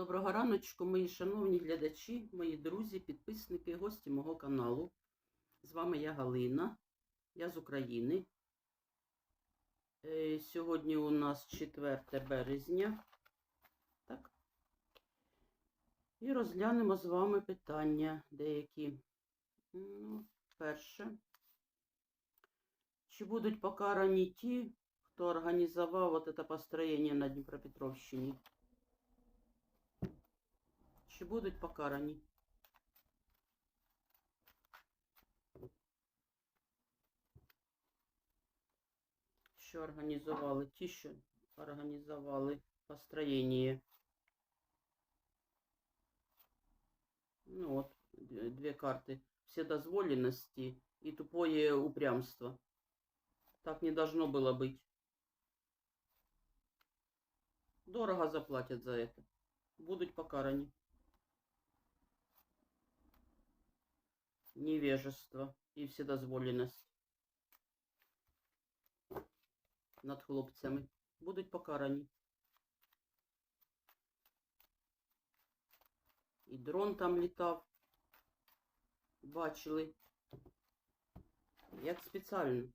Доброго раночку, мої шановні глядачі, мої друзі, підписники, гості мого каналу. З вами я Галина, я з України. Е, Сьогодні у нас 4 березня. Так. І розглянемо з вами питання деякі. Ну, перше. Чи будуть покарані ті, хто організував вот это построєння на Дніпропетровщині? Чи будуть покарані? Що організували? Ті, що організували построєння. Ну от, д- дві карти. Вседозволенности и тупое упрямство. Так не должно было быть. Дорого заплатят за это. Будуть покарані. Невежество і вседозволеність над хлопцями. Будуть покарані. І дрон там літав. Бачили. Як спеціально.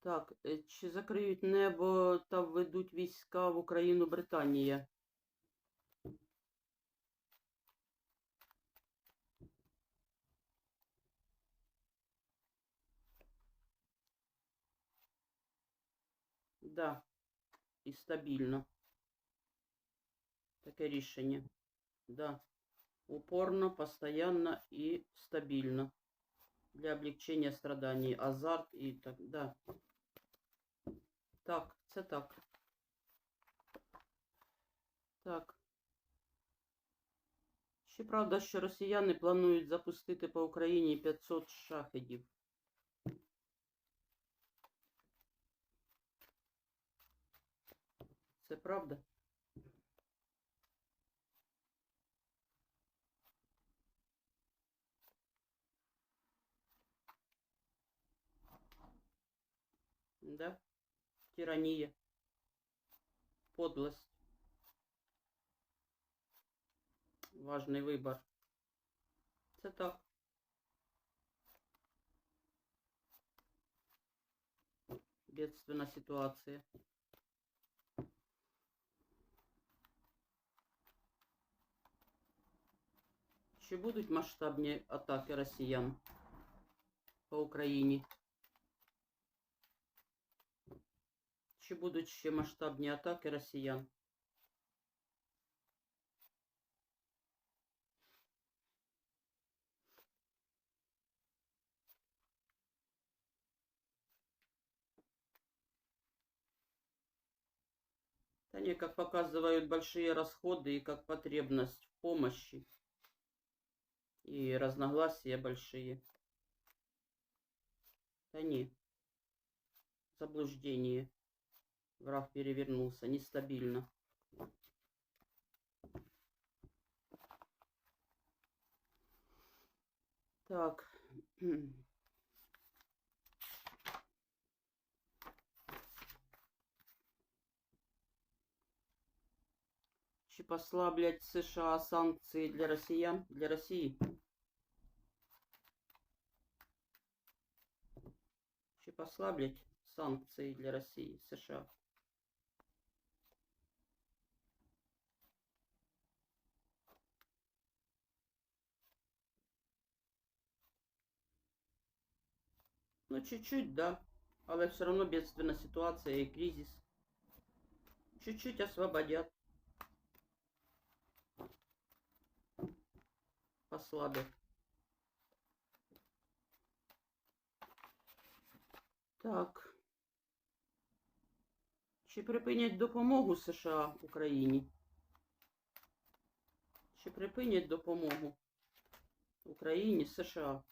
Так, е, чи закриють небо та введуть війська в Україну Британія? Да, і стабільно. Таке рішення. Да. Упорно, постоянно і стабільно. Для облегчення страданий. Азарт і так, да. Так, це так. Так. Чи правда, що росіяни планують запустити по Україні 500 шахедів? Це правда? Да? Тирания. Подлость. Важный выбор. Це так. Бедственная ситуация. Чи будуть масштабні атаки росіян по Україні? Чи будуть ще масштабні атаки росіян? Да не, как показывают большие расходы и как потребность в помощи. И разногласия большие. Да не. Заблуждение. Враг перевернулся. Нестабильно. Так. Чи послаблять США санкции для россиян, для России? Чи послаблять санкции для России, США? Ну, чуть-чуть, да. Але все равно бедственная ситуация и кризис. Чуть-чуть освободят. Послабят. Так. Чи припинять допомогу США Україні? Чи припинять допомогу Україні США?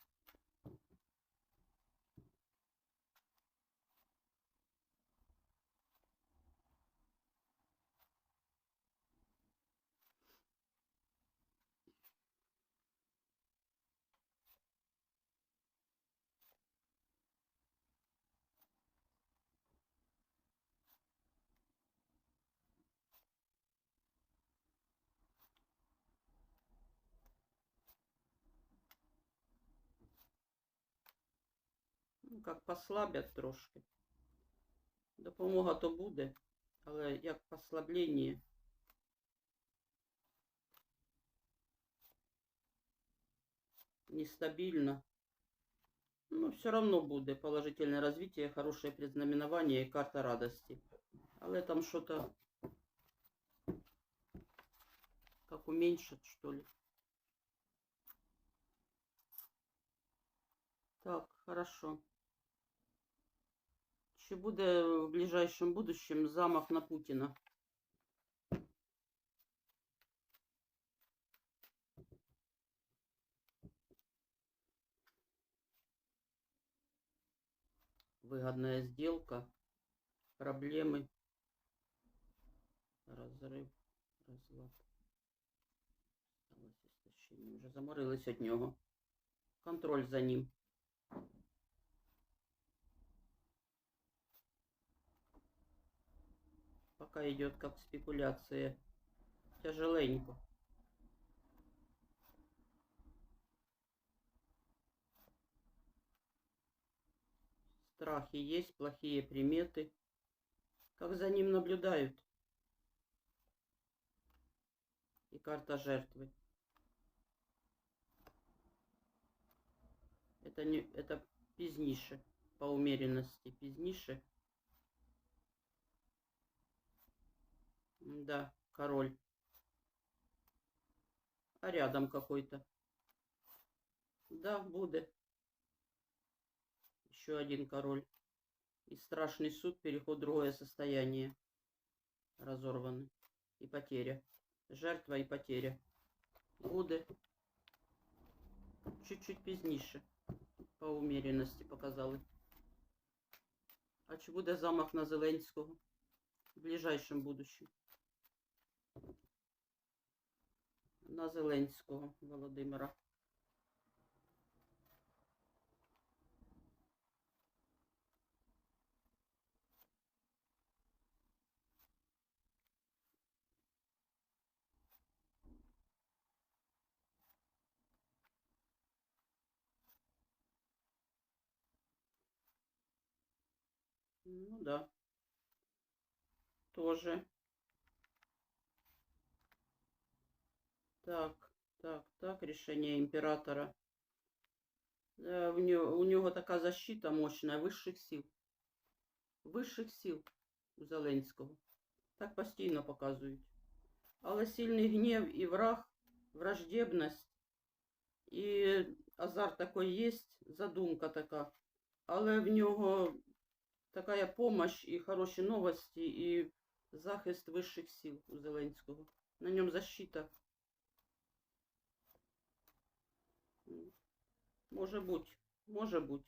Ну, як послаблять трошки. Допомога то буде, але як послаблення. Нестабильно. Ну, все равно будет положительное развитие, хорошее предзнаменование и карта радости. Але там что-то как уменьшит, что ли. Так, хорошо. Чи буде в ближайшем будущем замах на Путина? Выгодная сделка, проблемы, разрыв, разлад. Вже заморились від нього. Контроль за ним. Пока идет как спекуляция. Тяжеленько. Страхи есть, плохие приметы. Как за ним наблюдают. И карта жертвы. Это не это пизнише по умеренности пизнише. Да, король. А рядом какой-то. Да, будет. Еще один король. И страшный суд, переход в другое состояние. Разорваны. И потеря. Жертва и потеря. Буде. Чуть-чуть пізніше. По умеренности показали. А чи буде замах на Зеленського? В ближайшем будущем. На Зеленського Володимира. Ну да. Тоже. Так, так, так, решение императора. У, него, у него такая защита мощная высших сил. Высших сил у Зеленського. Так постійно показують. Але сильний гнів і враг, враждебність, і азарт такий є, задумка така. Але в нього така помощь і хороші новості, і захист вищих сил у Зеленського. На ньому защита. Може бути, може бути.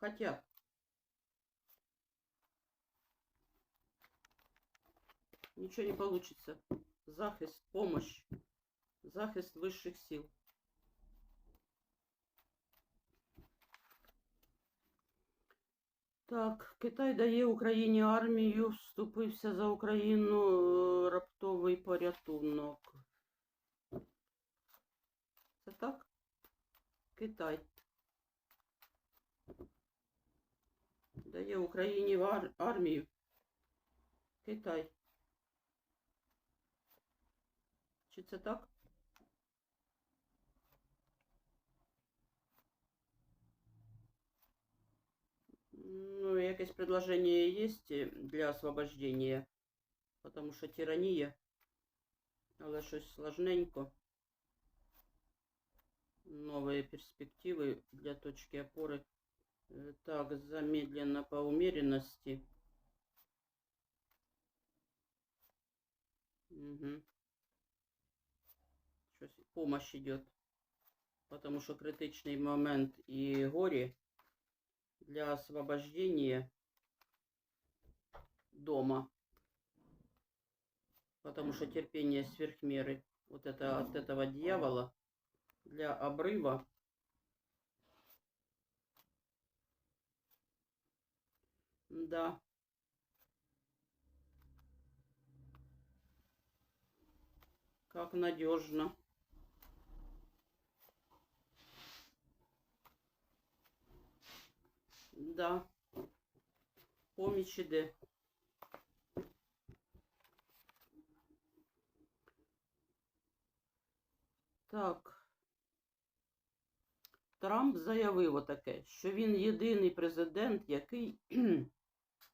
Хотя. Ничего не получится. Захист, помощь. Захист высших сил. Так, Китай дає Україні армію, вступився за Україну е, раптовий порятунок. Китай. Дає Україні ар- армію. Китай. Чи це так? Ну, якесь предложение есть е, для освобождения, потому що тиранія, але щось сложненько. Новые перспективы для точки опоры. Э, Так, замедленно по умеренности. Угу. Щось помощь идет. Потому что критичный момент и горе для освобождения дома. Потому что терпение сверх меры. Вот это от этого дьявола для обрыва. Да. Как надежно. Да. Поміч іде. Так. Трамп заявив отаке, що він єдиний президент, який,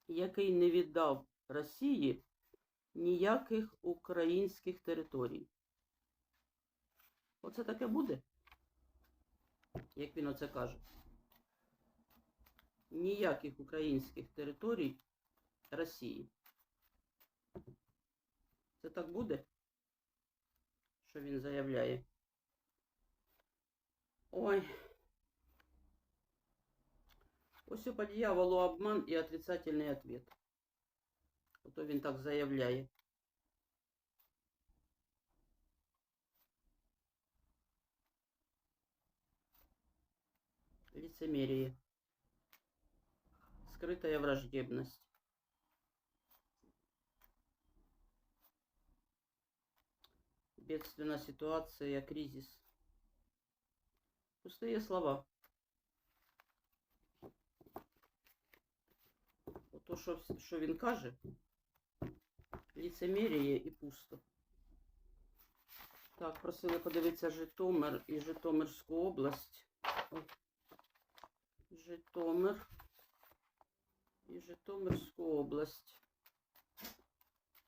який не віддав Росії ніяких українських територій. Оце таке буде? Як він оце каже? Ніяких українських територій Росії. Це так буде? Що він заявляє? Ой. Ось по дьяволу обман і отрицательний ответ. Ото він так заявляє. Лицемерие. Скрытая враждебность. Бедственная ситуация, кризис. Пустые слова. Що, що він каже, ліцеміріє і пусто. Так, просили подивитися Житомир і Житомирську область. Житомир і Житомирську область.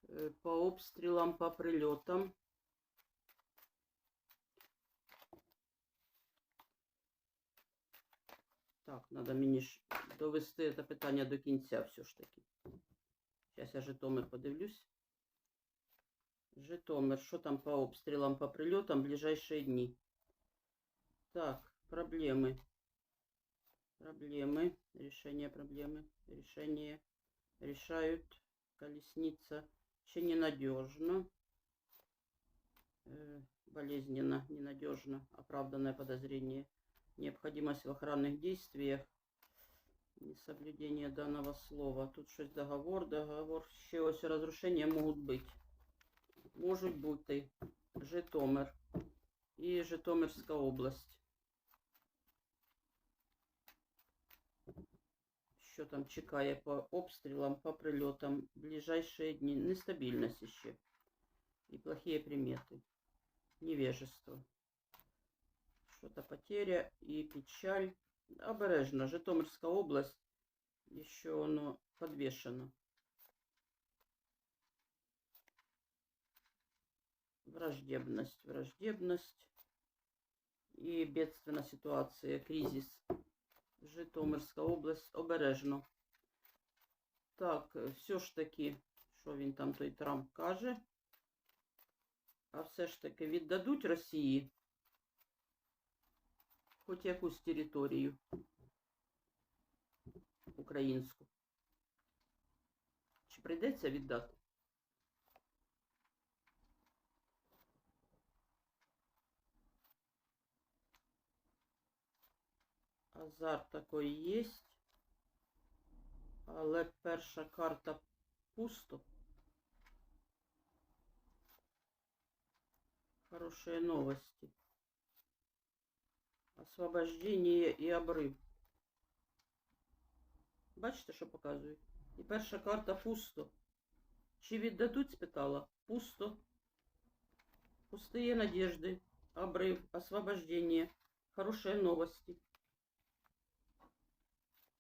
Е, По обстрілам, по прильотам. Так, треба мені довести це питання до кінця все ж таки. Зараз я Житомир подивлюсь. Житомир, що там по обстрілам, по прильотам в ближайшие дні? Так, проблемы. Проблемы. Решение проблемы. Решение. Решают. Колесница. Еще ненадежно. Э, болезненно, ненадежно. Оправданное подозрение. Необходимость в охранных действиях. Несоблюдение данного слова. Тут щось договор, договор. Ще ось разрушения могут быть. Можуть бути Житомир і Житомирська область. Що там чекає по обстрілам, по прильотам, ближайшие дні. Нестабільність ще. І плохие примети. Невежество. Что-то потеря и печаль. Обережно. Житомирская область. Еще оно подвешено. Враждебность, враждебность. И бедственная ситуация, кризис. Житомирська область обережно. Так, все ж таки, що він там той Трамп каже. А все ж таки віддадуть Росії хоч якусь територію українську. Чи прийдеться віддати? Азарт такий є. Але перша карта пусто. Хорошие новости. Освобождение і обрив. Бачите, що показує? І перша карта пусто. Чи віддадуть, спитала? Пусто. Пустые надежды. Обрыв. Освобождение. Хорошие новости.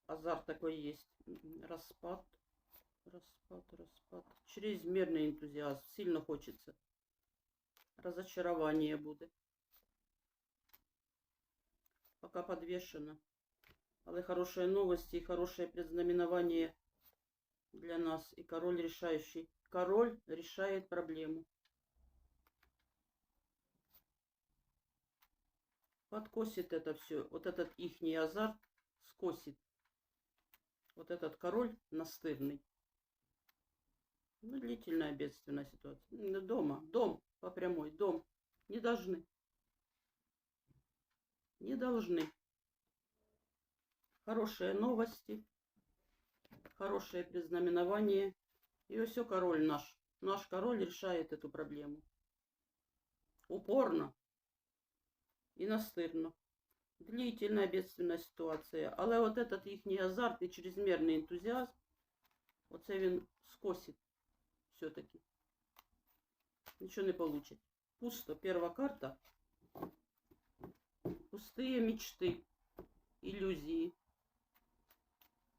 Азарт такой есть. Распад. Распад, распад. Чрезмерный энтузиазм. Сильно хочется. Разочарование будет. Пока подвешено. Але хорошие новости и хорошее предзнаменование для нас. И король решающий. Король решает проблему. Подкосит это все. Вот этот ихний азарт скосит. Вот этот король настырный. Ну, длительная бедственная ситуация. Дома. Дом по прямой. Дом. Не должны Не должны. Хорошие новости. Хорошее признаменование. И все король наш. Наш король решает эту проблему. Упорно и настырно. длительная бедственна ситуація. Але от этот їхній азарт і чрезмірний ентузіазм, оце він скосить все-таки. Нічого не получить. Пусто. Перша карта. Пустые мечты, иллюзии.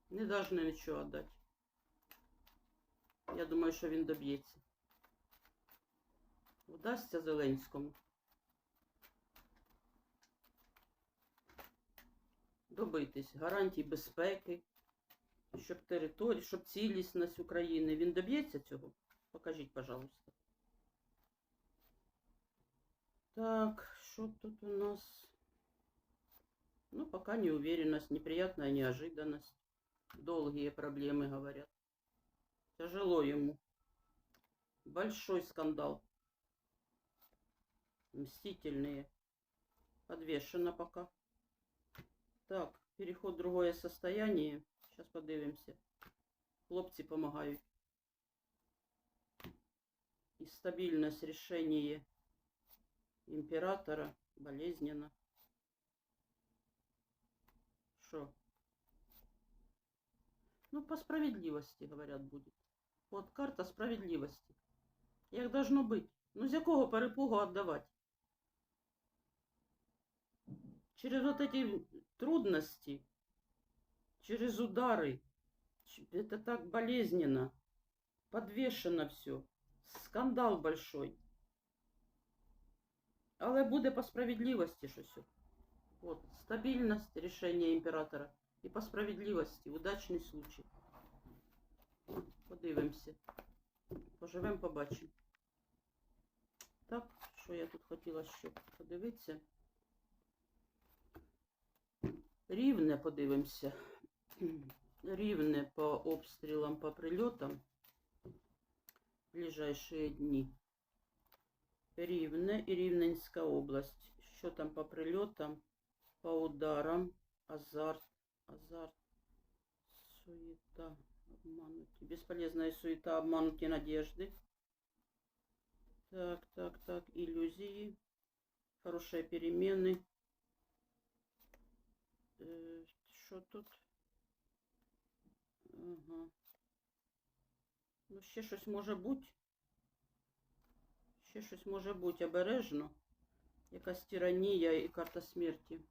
Не должны нічого отдать. Я думаю, що він доб'ється. Вдасться Зеленському. Добитись гарантій безпеки, щоб територія, щоб цілісність України. Він доб'ється цього? Покажіть, пожалуйста. Так, что тут у нас? Ну, пока неуверенность, неприятная неожиданность. Долгие проблемы, говорят. Тяжело ему. Большой скандал. Мстительные. Подвешено пока. Так, переход в другое состояние. Сейчас подивимся. Хлопцы помогают. И стабильность решения императора болезненно. Что? Ну, по справедливости, говорят, будет. Вот карта справедливости. Як должно быть. Ну, з якого перепугу отдавать? Через вот эти трудности, через удары. Ч- Это так болезненно. Подвешено все. Скандал большой. Але буде по справедливості щось. От, стабільність рішення імператора. І по справедливості, удачний случай. Подивимося. Поживемо, побачимо. Так, що я тут хотіла ще подивитися. Рівне подивимося. Рівне по обстрілам, по прильотам. В ближайшие дні. Рівне і Рівненська область. Що там по прильотам, по ударам, азарт, азарт, суета, обмануті. Бесполезная суета, обмануті надежды. Так, так, так, иллюзии. Хорошие перемены. Э, Що тут? Ага. Ну, ще щось може бути. Ще щось може бути обережно. Якась тиранія і карта смерті.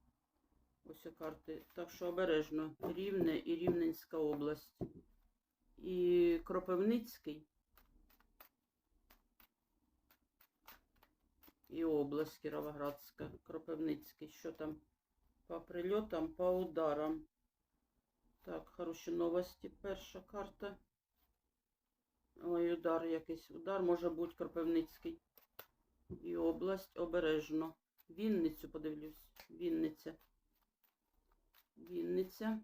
Ось карти. Так що обережно. Рівне і Рівненська область. І Кропивницький. І область Кіровоградська. Кропивницький. Що там? По прильотам, по ударам. Так, хороші новості. Перша карта. Ой, удар якийсь. Удар може бути Кропивницький. І область обережно. Вінницю подивлюсь. Вінниця. Вінниця.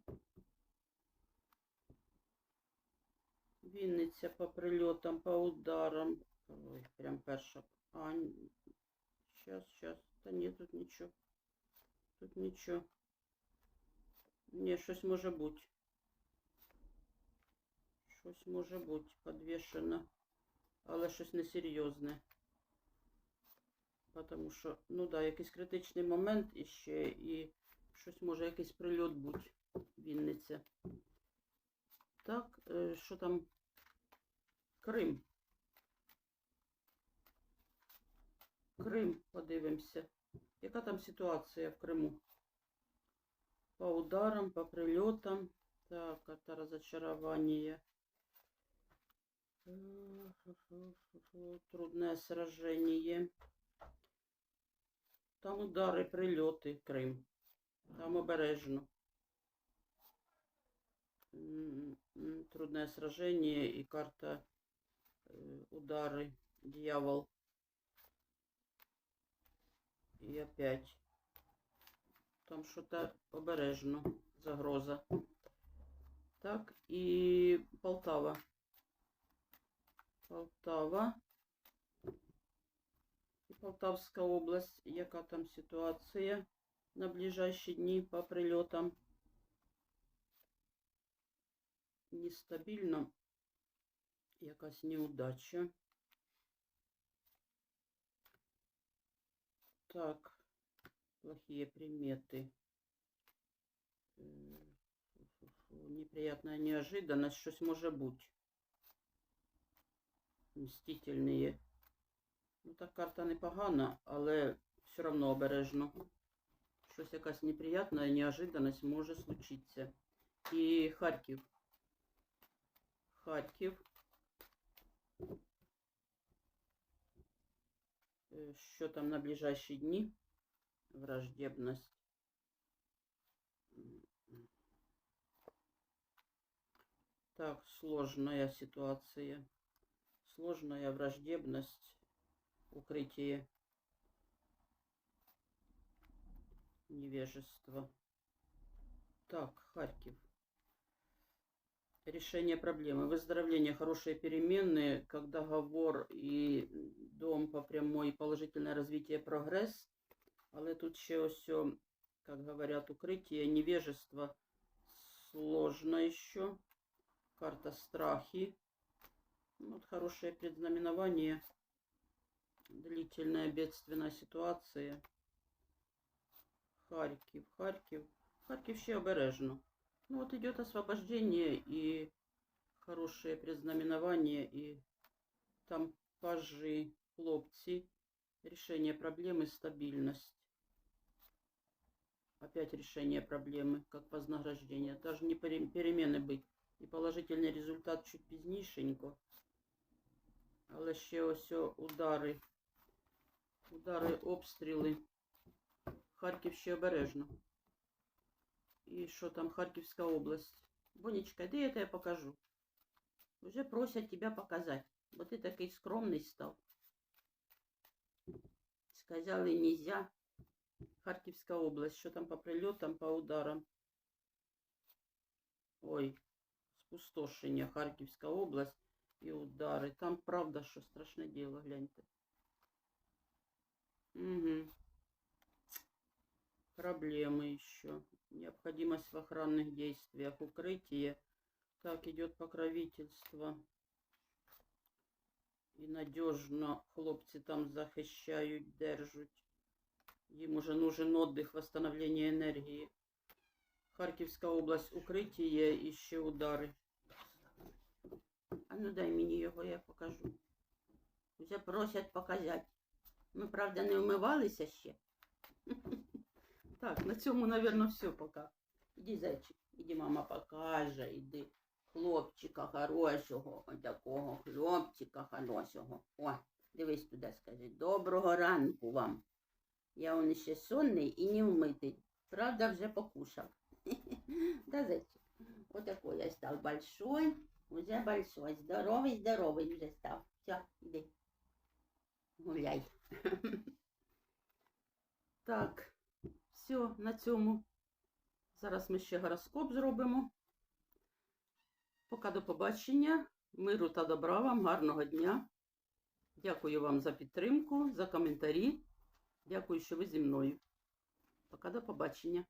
Вінниця по прильотам, по ударам. Ой, прям перша. А, сейчас, сейчас. Та ні, тут нічого. Тут нічого. Ні, щось може бути. Щось може бути подвішено. Але щось несерйозне. Потому що, ну да, якийсь критичний момент іще і щось може якийсь прильот бути. Вінниця. Так, е, що там? Крим. Крим, подивимося. Яка там ситуація в Криму? По ударам, по прильотам. Так, это разочарование. Трудное сражение. Там удари, прильоти, Крим. Там обережно. Трудное сражение и карта э, удары, дьявол. И опять. Там что-то обережно, загроза. Так, і Полтава. Полтава. І Полтавська область. Яка там ситуація на ближайші дні по прильотам? Нестабільно. Якась неудача. Так, плохие приметы. Е, фу-фу-фу, Неприятная неожиданность, щось може бути. Мстительні. Ну, так карта непогана, але все одно обережно. Щось якась неприятна неожиданность може случитися. І Харків. Харків. Е, Що там на ближайші дні? Враждебность. М, м. Так, сложная ситуация. Сложная враждебность. Укрытие. Невежество. Так, Харьков. Решение проблемы. Выздоровление, хорошие перемены, как договор и дом по прямой, положительное развитие, прогресс. Але тут ще ось, о, как говорят, укрытие, невежество. Сложно еще. Карта страхи. Ну, Вот хорошее предзнаменование. Длительная бедственная ситуация. Харьков, Харьков. Харьков ще обережно. Ну вот идет освобождение и хорошее предзнаменование, и там пажи, хлопцы, решение проблемы, стабильность. Опять решение проблемы, как вознаграждение. Даже не пере- перемены быть. І положительний результат чуть пізнішенько. Але ще ось о удари. Удари, обстріли. Харків ще обережно. І що там Харківська область? Бонечка, де я тебе покажу? Уже просять тебе показати, бо ти такий скромний став. Сказали, нельзя. Харківська область, що там по прильотам, по ударам. Ой, спустошення, Харківська область і удари. Там правда, що страшне діло, гляньте. Угу. Проблемы еще. Необходимость в охранных действиях. Укрытие. Так, идет покровительство. І надежно хлопці там захищають, держать. Їм уже нужен отдых, восстановление енергії. Харківська область, укриття і ще удари. А ну дай мені його, я покажу. Вже просять показати. Ми, правда, не вмивалися ще. Так, на цьому, напевно, все пока. Іди, зайчик, іди, мама покаже, іди. Хлопчика хорошого, отакого хлопчика хорошого. О, дивись туди, скажи. Доброго ранку вам. Я он ще сонний і не вмитий. Правда, вже покушав. Да, зайчик? Вот такой я стал большой, уже большой, здоровый, здоровый уже стал. Все, иди. Гуляй. Так, все, на цьому. Зараз ми ще гороскоп зробимо. Поки до побачення. Миру та добра вам, гарного дня. Дякую вам за підтримку, за коментарі. Дякую, що ви зі мною. Пока до побачення.